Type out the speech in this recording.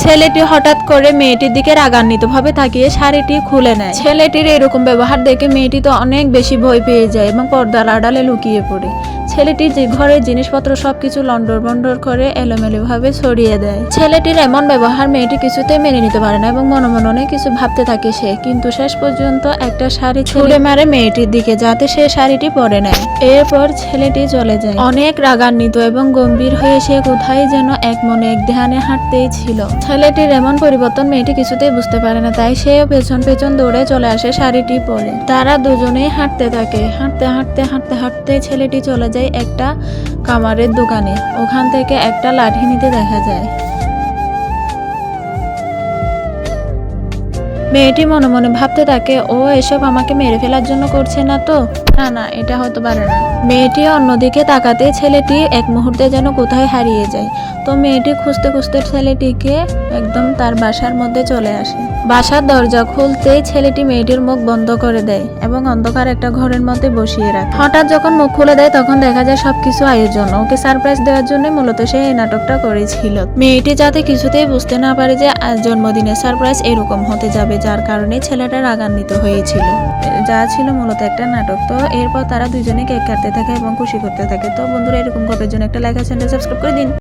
ছেলেটি হঠাৎ করে মেয়েটির দিকে রাগান্বিত ভাবে তাকিয়ে শাড়িটি খুলে নেয়। ছেলেটির এরকম ব্যবহার দেখে মেয়েটি তো অনেক বেশি ভয় পেয়ে যায় এবং পর্দার আড়ালে লুকিয়ে পড়ে। ছেলেটি যে ঘরের জিনিসপত্র সবকিছু লন্ডর বন্ডর করে এলোমেলো ভাবে ছড়িয়ে দেয়। ছেলেটির এমন ব্যবহার মেয়েটি কিছুতেই মেনে নিতে পারে না এবং মনে মনে কিছু ভাবতে থাকে সে। কিন্তু শেষ পর্যন্ত একটা শাড়ি ছুড়ে মারে মেয়েটির দিকে যাতে সে শাড়িটি পরে নেয়। এরপর ছেলেটি চলে যায়। অনেক রাগান্বিত এবং গম্ভীর হয়ে সে কোথায় যেন এক মনে এক ধ্যানে হাঁটতেই ছিল। ছেলেটির এমন পরিবর্তন মেয়েটি কিছুতেই বুঝতে পারে না তাই সেও পেছন পেছন দৌড়ে চলে আসে শাড়িটি পরে। তারা দুজনেই হাঁটতে থাকে। হাঁটতে হাঁটতে হাঁটতে হাঁটতে ছেলেটি চলে যায় একটা কামারের দোকানে। ওখান থেকে একটা লাঠি নিতে দেখা যায়। মেয়েটি মনে মনে ভাবতে থাকে, ও, এসব আমাকে মেরে ফেলার জন্য করছে না তো? না না, এটা হতে পারে না। মেয়েটি অন্যদিকে তাকাতে ছেলেটি এক মুহূর্তে যেন কোথায় হারিয়ে যায়। তো মেয়েটি খুঁজতে খুঁজতে ছেলেটিকে একদম তার বাসার মধ্যে চলে আসে। বাসার দরজা খুলতেই ছেলেটি মেয়েটির মুখ বন্ধ করে দেয় এবং অন্ধকার একটা ঘরের মধ্যে বসিয়ে রাখে। হঠাৎ যখন মুখ খুলে দেয়, তখন দেখা যায় সবকিছু আয়োজন। ওকে সারপ্রাইজ দেওয়ার জন্য মূলত সে এই নাটকটা করেছিল। মেয়েটি যাতে কিছুতেই বুঝতে না পারে যে আজ জন্মদিনের সারপ্রাইজ এরকম হতে যাবে, যার কারণে ছেলেটা রাগান্বিত হয়েছিল। যা ছিল মূলত একটা নাটক। তো এরপর তারা দুজনে কেক কাটতে থাকে এবং খুশি করতে থাকে। তো বন্ধুরা, এরকম গল্পের জন্য একটা লাইক চ্যানেল সাবস্ক্রাইব করে দিন।